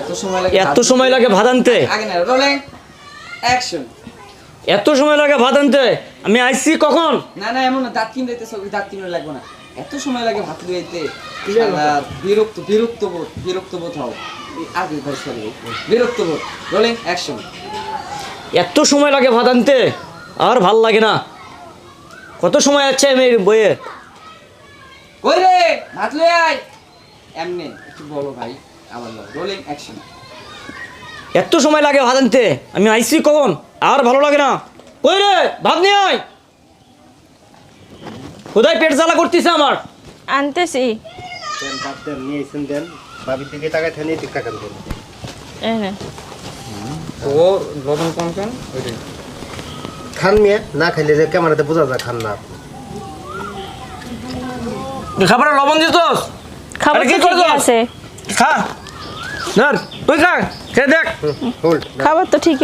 এত সময় লাগে এত সময় লাগে ভাত আনতে? এত সময় লাগে ভাত আনতে? আমি আইসি কখন? না না এমন দাঁত কিনতে দাঁত কিনে লাগবে না। এত সময় লাগে ভাত লইতে। বিরক্ত বিরক্ত বোধ বিরক্ত বোধ হও। আগে ভাই সরি বিরক্ত বোধ। রোলিং অ্যাকশন এত সময় লাগে ভাত আনতে? আর ভালো লাগে না। কত সময় আছে আমি বইয়ে? কই রে? ভাত লই আয়। এমনি একটু বলো ভাই। আবার রোলিং অ্যাকশন এত সময় লাগে ভাত আনতে? আমি আইসি কখন? আর ভালো লাগে না। কই রে? ভাত নিয়ে আয়। কোথায় পেট জ্বালা করতেছে আমার? আনতেছি। দেন ভাত দেন নিয়ে এসেন দেন। ভাবির দিকে তাকায় থানি দিক তাকান দেন এই নে। ও লবণ কম কেন? ওইটাই খান মিয়া না খাইলে যে ক্যামেরাতে বোঝা যায় খান না। খাবারে লবণ দিত খাবার কি করে দাও? আছে। খা। ধর তুই খা খেয়ে দেখ। খাবার তো ঠিকই